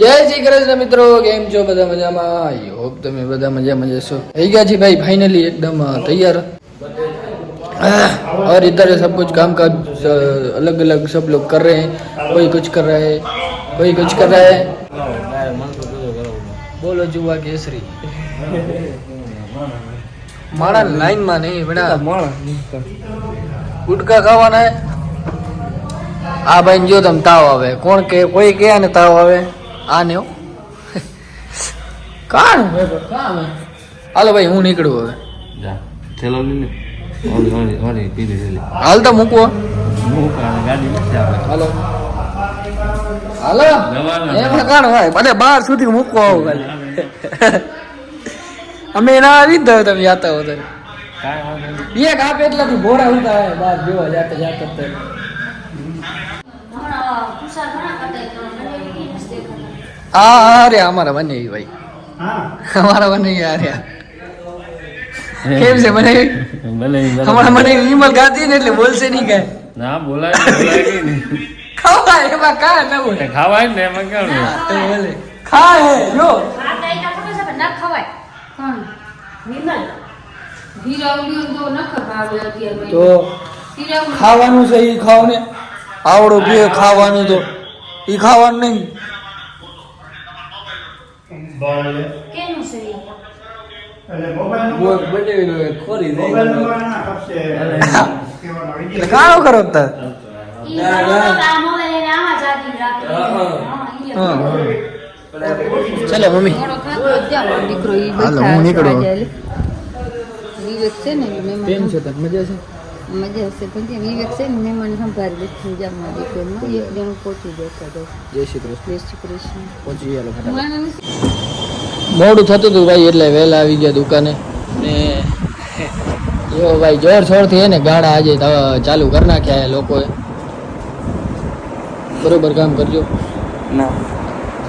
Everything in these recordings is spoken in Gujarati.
જય શ્રી કૃષ્ણ મિત્રો, કેમ છો બધા મજામાં? આઈ હોપ તમે બધા મજા મજા છો થઈ ગયા છે ભાઈ ફાઇનલી એકદમ તૈયાર. और इधर सब कुछ काम का अलग अलग सब लोग कर रहे हैं कोई कुछ कर रहा है कोई कुछ कर रहा है बोलो जुआ केसरी माड़ा लाइन में नहीं बेटा ગુટકા ખાવાના આ ભાઈ જો તમે તાવ આવે. કોણ કે, કોઈ કે આને તાવ આવે? આ ને કાણ હાલો ભાઈ હું નીકળું હવે. જા થેલો લઈ લે. હાલ તો મૂકવો હાલો. હાલો. એમાં કાણ હોય. મને બાર સુધી મૂકવો આવું ખાલી. અમે ના આવી જ તમે જાતા હો તમે એક આપે એટલાથી ભોળા ઉતા બાર જોવા જાતે જાતે હા હા અમારા બને ભાઈ. અમારા બને ઈ કેમ છે મને? ભલે ઈ મને ઈમલ ગાતી ને એટલે બોલશે નહીં કાંઈ. ના બોલાય બોલાય નહીં. ખવાય એમાં કાંઈ ન બોલે. તે ને એમાં કેવું તો બોલે? ખાય જો આ ટાઈટા ખબર છે ના ખવાય કોણ વિમલ હીરાવલી તો ન ખવાવે અત્યારે તો ખાવાનું છે એ ખાવ ને આવડો પીએ ખાવાનું તો. ઈ ખાવાનું નહીં. કાણો કરો. ચાલો મમ્મી. દીકરો હાલો, હું નીકળું. છે ને મજા છે? મજા હશે પણ ત્યાં વિવેક છે ને મહેમાન સંભાળ બેઠું જામમાં દીકરોમાં એક જણ પહોંચી જતા તો જય શ્રી કૃષ્ણ. જય શ્રી કૃષ્ણ. પહોંચી ગયા મોડું થતું હતું ભાઈ એટલે વહેલા આવી ગયા દુકાને. ને જો ભાઈ જોર છોડથી એને ગાડા આજે ચાલુ કરી નાખ્યા લોકોએ. બરોબર કામ કરજો. ના.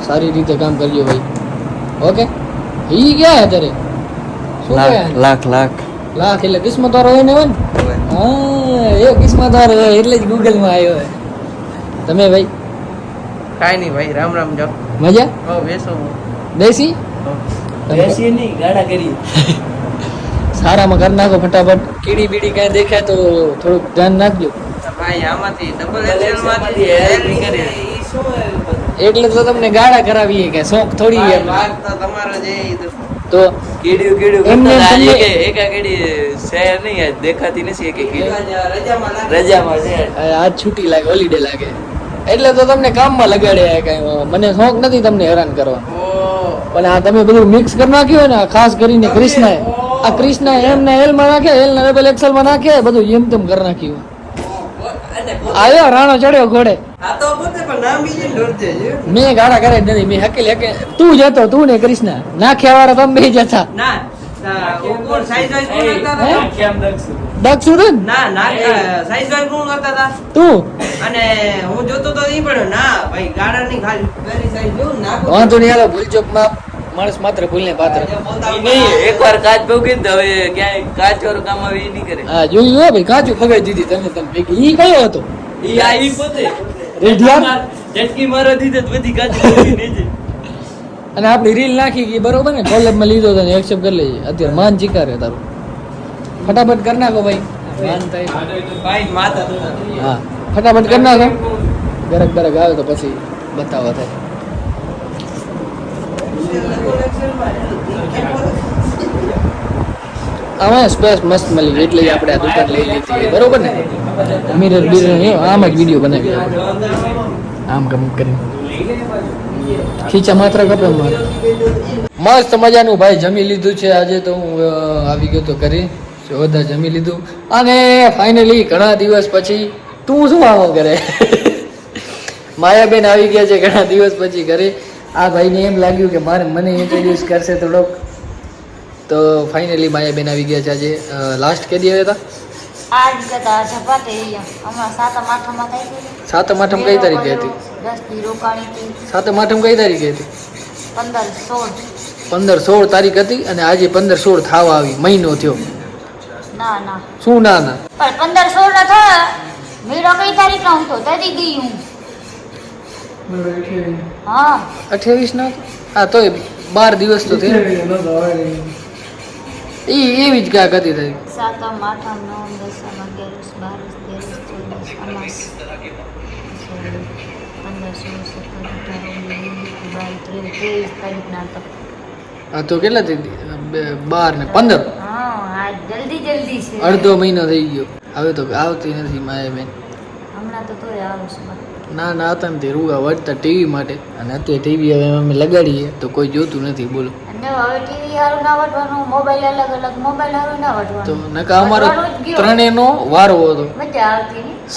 સારી રીતે કામ કરજો ભાઈ. ઓકે? ઈ ગયા અત્યારે? લાખ લાખ લાખ. એટલે કિસ્મત વાળો હોય ને હોય ને? હા એ કિસ્મત વાળો હોય એટલે જ ગૂગલમાં આવ્યો હોય. તમે ભાઈ? કાંઈ નહીં ભાઈ રામ રામ જો મજા? હો બેસો. દેશી બેસીએ નહીં ગાડા કરી. સારામાં કરી નાખો ફટાફટ. કીડી બીડી કાંઈ દેખાય તો થોડુંક ધ્યાન રાખજો. ભાઈ આમાંથી ડબલ એક્સેલમાંથી એલ નીકળે. એટલે તો તમને ગાળા કરાવીએ કે શોખ થોડી તમારો જે તો તો કીડ્યું કીડ્યું એમને એકા કીડી શહેર નહીં આજ દેખાતી નથી કે રજામાં છે. આજ છૂટી લાગે હોલિડે લાગે. એટલે તો તમને કામમાં લગાડ્યા કઈ મને શોખ નથી તમને હેરાન કરવા. પણ આ તમે બધું મિક્સ કરી નાખ્યું હોય ને ખાસ કરીને કૃષ્ણએ. આ કૃષ્ણ એમ ને એલમાં નાખે એલ ને ડબલ એક્સેલમાં નાખે બધું એમ તેમ કરી નાખ્યું. આવ્યો રાણો ચડ્યો ઘોડે. આ તો પોતે પણ નામ બીજે ડરતે છે. મેં ગાડા કરે નથી મેં હકેલ હકે તું જતો તું ને કૃષ્ણ. નાખ્યા વાળા તમે બે જતા ના. ના, માત્ર છું? ને ના ના સાઈઝ વાઈઝ કોણ કરતા હતા. તું? અને હું જોતો તો ઈ પણ ના ભાઈ ગાડા ની ખાલી પેલી સાઈઝ જોઉં ને નાખો વાંધો નહીં હાલો ભૂલચોકમાં માણસ માત્ર ભૂલને પાત્ર. એક વાર એકવાર કાચ ભોગી ને હવે ક્યાંય કાચ વાળું કામ આવે એ નહીં કરે. હા જોયું હો ભાઈ કાચું ફગાઈ દીધી તને તમે ભેગી. ઈ કયો હતો? ઈ આ ઈ પોતે. રેઢિયા જટકી મારા દીધે બધી કાચ જાય. અને આપણી રીલ નાખી ગઈ બરોબર ને કોલેજમાં લીધો તને એક્સેપ્ટ કરી લેજે. અત્યારે માન ચીકારે તારું. ફટાફટ કરી નાખો ભાઈ. માન થાય ભાઈ માતા તો હા ફટાફટ કરી નાખો. ગરક ગરક આવે તો પછી બતાવો થાય. આમાં સ્પેસ મસ્ત મળી એટલે આપણે આ દુકાન લઈ લીધી બરોબર ને? મિરર બિરર આમ જ વીડિયો બનાવી આમ કમ કરી ખીચા માત્ર કપે મારે. મસ્ત મજાનું ભાઈ જમી લીધું છે. આજે તો હું આવી ગયો તો કરી બધા જમી લીધું. અને ફાઇનલી ઘણા દિવસ પછી તું શું આવો કરે માયાબેન આવી ગયા છે ઘણા દિવસ પછી ઘરે. આ ભાઈને એમ લાગ્યું કે મારે મને ઇન્ટ્રોડ્યુસ કરશે થોડોક. તો ફાઇનલી માયાબેન આવી ગયા છે આજે. લાસ્ટ કે દી હતા? આજ જતા ઝપાટે હમણાં સાતમ આઠમમાં થઈ ગયું. સાતમ આઠમ કઈ તારીખે હતી? દસની રોકાણી હતી. સાતમ આઠમ કઈ તારીખે હતી? પંદર સોળ. પંદર સોળ તારીખ હતી અને આજે પંદર સોળ થાવા આવી. મહિનો થયો. ના ના. શું ના ના? પણ પંદર સોળ ના થયા મેળો કઈ તારીખ નો હતો તો? તેથી ગઈ હું. હા. અઠ્યાવીસ ના? હા તોય બાર દિવસ તો થયા. એ એવી જ કાંક હતી થઈ. સાતમ આઠમ નવમ દસમ અગિયારસ બારસ તેરસ ચૌદસ અમાસ પંદર સોળ સત્તર અઢાર ઓગણીસ બાવીસ ત્રેવીસ ત્રેવીસ તારીખના હતા તો કેટલા થઈ બાર ને પંદર? જલ્દી જલ્દી છે. અડધો મહિનો થઈ ગયો. હવે તો આવતી નથી માય બેન હમણાં તો તોય આવશે. ના ના હતા ને તે રૂગા વળતા ટીવી માટે. અને અત્યારે ટીવી હવે અમે લગાડીએ તો કોઈ જોતું નથી બોલો. તો નકા અમારો. ત્રણેયનો વારો હતો.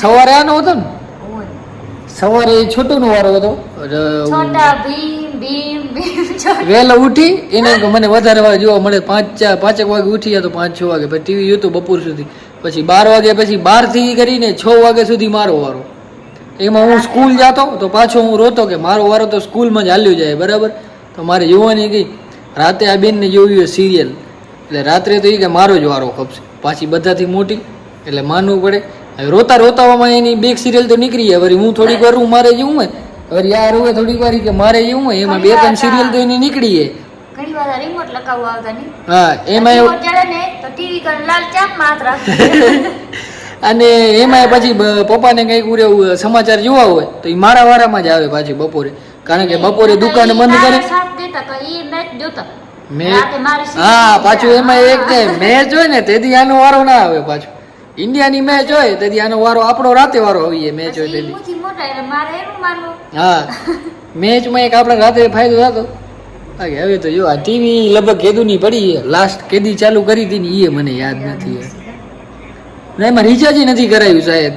સવારે આનો હતો ને? સવારે છોટુનો વારો હતો. છોટા છોટા. વહેલો ઉઠી એને મને વધારે વાર જોવા મળે પાંચ ચાર પાંચેક વાગે ઉઠી ગયા તો પાંચ છ વાગે. પછી ટીવી જોતું બપોર સુધી. પછી બાર વાગે પછી બારથી કરીને છ વાગે સુધી મારો વારો. એમાં હું સ્કૂલ જતો તો પાછો હું રોતો કે મારો વારો તો સ્કૂલમાં જ હાલ્યો જાય બરાબર? તો મારે જોવાની ગઈ રાતે આ બેનને જોવી હોય સિરિયલ એટલે રાત્રે તો એ કે મારો જ વારો ખપશે. પાછી બધાથી મોટી એટલે માનવું પડે. હવે રોતા રોતાવામાં એની બે સિરિયલ તો નીકળી જાય. વળી હું થોડીક વાર હું મારે જેવું હોય વળી યાર હોય થોડીક વાર કે મારે જેવું હોય એમાં બે ત્રણ સિરિયલ તો એની નીકળી જાય. હા એમાં એવું અને એમાં પછી પપ્પાને કંઈક ઉરે સમાચાર જોવા હોય તો એ મારા વારામાં જ આવે પાછી બપોરે. કારણ કે બપોરે દુકાન બંધ કરે. રાતે હા પાછું એમાં એક મેચ હોય ને તેથી આનો વારો ના આવે પાછું. ઇન્ડિયાની મેચ હોય તેથી આનો વારો આપણો રાતે વારો આવી જાય મેચ હોય તેથી. હા. મેચમાં એક આપણે રાત્રે ફાયદો થતો. હવે તો જો આ ટીવી લગભગ કેદુની પડી લાસ્ટ કેદી ચાલુ કરી હતી ને એ મને યાદ નથી ના એમાં રિચાર્જ નથી કરાયું સાહેબ.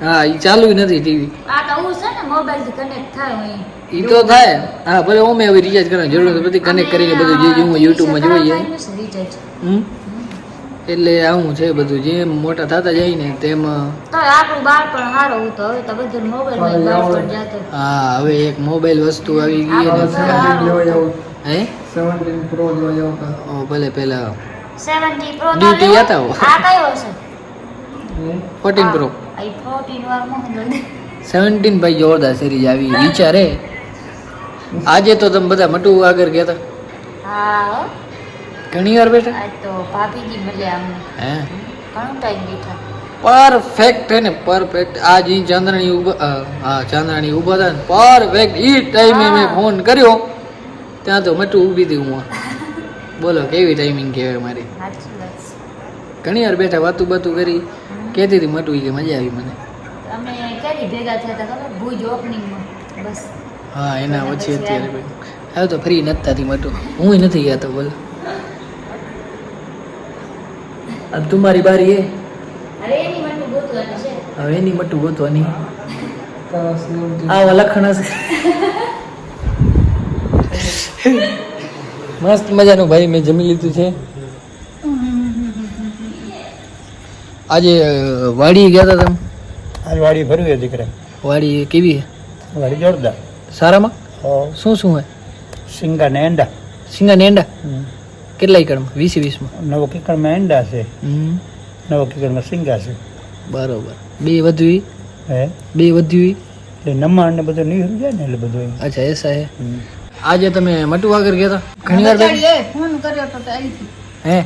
હા એ ચાલુ નથી ટીવી આ તો હું છે ને મોબાઈલથી કનેક્ટ થાય હોય. એ તો થાય. હા ભલે ઓમે હવે રિચાર્જ કરવાની જરૂર નથી બધી કનેક્ટ કરીને બધું જે જે હું યુટ્યુબમાં જોઈએ. હમ? એટલે આવું છે બધું. જેમ મોટા થતા જાય ને તેમ તો આપણું બાળપણ હારો તો હવે તો બધું મોબાઈલમાં બાળપણ જાતો. હા હવે એક મોબાઈલ વસ્તુ આવી ગઈ ને. હે? ઓ ભલે પેલા ડ્યુટી હતા હો. કયો છે? ફોર્ટીન પ્રો આ ઈ 14 વાર મોહન સેવન્ટીન ભાઈ જોરદાર સિરીઝ આવી. વિચારે આજે તો તમે બધા મટુ આગળ ગયા હતા ઘણી વાર બેઠા? તો ભાભીજી મળ્યા અમને હે? ઘણો ટાઈમ બેઠા. પરફેક્ટ હે ને પરફેક્ટ આ જી ચાંદરાણી ઊભા હા ચાંદરાણી ઊભા હતા ને. પરફેક્ટ ઈ ટાઈમે મેં ફોન કર્યો. ત્યાં તો મટુ ઊભી હતી હું બોલો કેવી ટાઈમિંગ કહેવાય મારી. ઘણી વાર બેઠા વાતું બાતું કરી. કેતી હતી મટવી કે મજા આવી મને. અમે ક્યારે ભેગા થયા હતા ખબર? ભુજ ઓપનિંગમાં બસ. હા એના પછી અત્યારે હવે તો ફ્રી નથી થતી મટુ. હું નથી ગયા તો બોલ. અબ તમારી બારી એ? હવે એની મટું ગોતવાની. આવા લખણ હશે મસ્ત મજાનું ભાઈ મેં જમી લીધું છે. આજે વાડી ગયા હતા તમે? આજે વાડી ભરવી હતી દીકરા. વાડી કેવી છે? વાડી જોરદાર. સારામાં? શું શું હોય? સિંગા ને એંડા. સિંગા ને એંડા? કેટલા એકડમાં વીસ વીસમાં? નવો કિકડમાં એંડા છે. હમ. નવો કિકડમાં સિંગા છે. બરોબર. બે વધવી હે? બે વધવી એટલે નમણ ને બધું નીકળી જાય ને એટલે બધું એમ. અચ્છા એસા હે આજે તમે મટુ આગળ ગયા હતા ઘણી વાર? ફોન કર્યો તો તો આવી હે?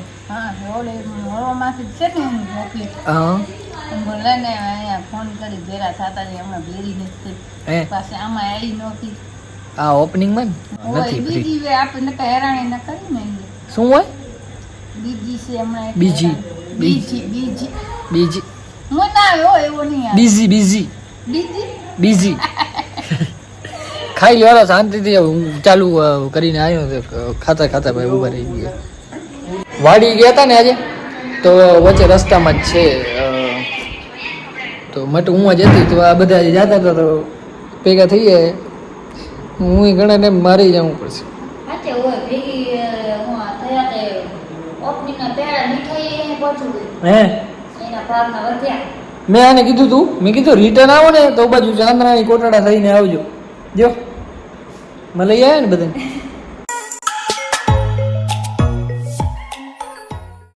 બીજી. શું હોય? બીજી છે હમણાં બીજી. બીજી? બીજી. બીજી. બીજી બીજી. બીઝી ખાઈ લેવાનો શાંતિથી ચાલુ કરીને આવ્યો ખાતા ખાતા ભાઈ ઊભા રહી ગયા. વાડી ગયા હતા ને આજે? તો વચ્ચે રસ્તામાં જ છે તો મટ હું જ હતી તો આ બધા જતા હતા તો ભેગા થઈ જાય હું ઘણા ને મારી જવું પડશે. હું મેં આને કીધું તું મેં કીધું રિટર્ન આવો ને તો બાજુ ચાંદરાની કોટડા થઈને આવજો. જો. મને લઈ આવ્યા ને બધાને?